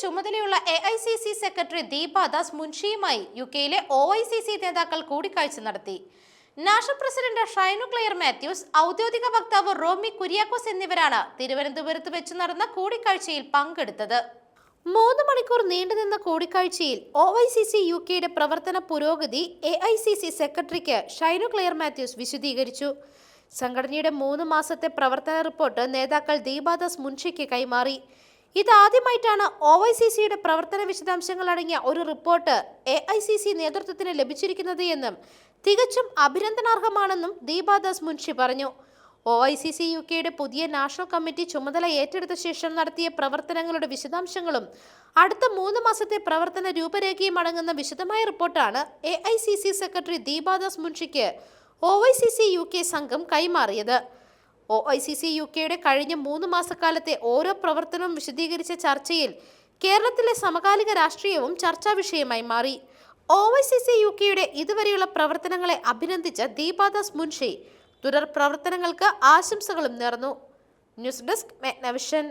ചുമതലയുള്ള A I C C secretary Deepadas മുൻഷിയുമായി U കെയിലെ O I C C നേതാക്കൾ കൂടിക്കാഴ്ച നടത്തി. National president Shainu Claire Mathews ഔദ്യോഗിക വക്താവ് റോമി കുര്യാക്കോസ് എന്നിവരാണ് തിരുവനന്തപുരത്ത് വെച്ച് നടന്ന കൂടിക്കാഴ്ചയിൽ പങ്കെടുത്തത്. മൂന്ന് മണിക്കൂർ നീണ്ടുനിന്ന കൂടിക്കാഴ്ചയിൽ O I C C U കെയുടെ പ്രവർത്തന പുരോഗതി എ ഐ സി സി സെക്രട്ടറിക്ക് ഷൈനു ക്ലെയർ മാത്യൂസ് വിശദീകരിച്ചു. സംഘടനയുടെ മൂന്ന് മാസത്തെ പ്രവർത്തന റിപ്പോർട്ട് നേതാക്കൾ ദീപാദാസ് മുൻഷിക്ക് കൈമാറി. ഇതാദ്യമായിട്ടാണ് ഒ ഐ സി സിയുടെ പ്രവർത്തന വിശദാംശങ്ങൾ അടങ്ങിയ ഒരു report A I C C നേതൃത്വത്തിന് ലഭിച്ചിരിക്കുന്നത് എന്നും തികച്ചും അഭിനന്ദനാർഹമാണെന്നും ദീപാദാസ് മുൻഷി പറഞ്ഞു. O I C C U കെയുടെ പുതിയ നാഷണൽ കമ്മിറ്റി ചുമതല ഏറ്റെടുത്ത ശേഷം നടത്തിയ പ്രവർത്തനങ്ങളുടെ വിശദാംശങ്ങളും അടുത്ത മൂന്ന് മാസത്തെ പ്രവർത്തന രൂപരേഖയും അടങ്ങുന്ന വിശദമായ റിപ്പോർട്ടാണ് A I C C secretary Deepadas മുൻഷിക്ക് O C C U K സംഘം കൈമാറിയത്. O I C C U കെയുടെ കഴിഞ്ഞ മൂന്ന് മാസക്കാലത്തെ ഓരോ പ്രവർത്തനവും വിശദീകരിച്ച ചർച്ചയിൽ കേരളത്തിലെ സമകാലിക രാഷ്ട്രീയവും ചർച്ചാ വിഷയമായി മാറി. O I C C U കെയുടെ ഇതുവരെയുള്ള പ്രവർത്തനങ്ങളെ അഭിനന്ദിച്ച ദീപാദാസ് മുൻഷി തുടർ പ്രവർത്തനങ്ങൾക്ക് ആശംസകളും നേർന്നു. News desk Megnavision.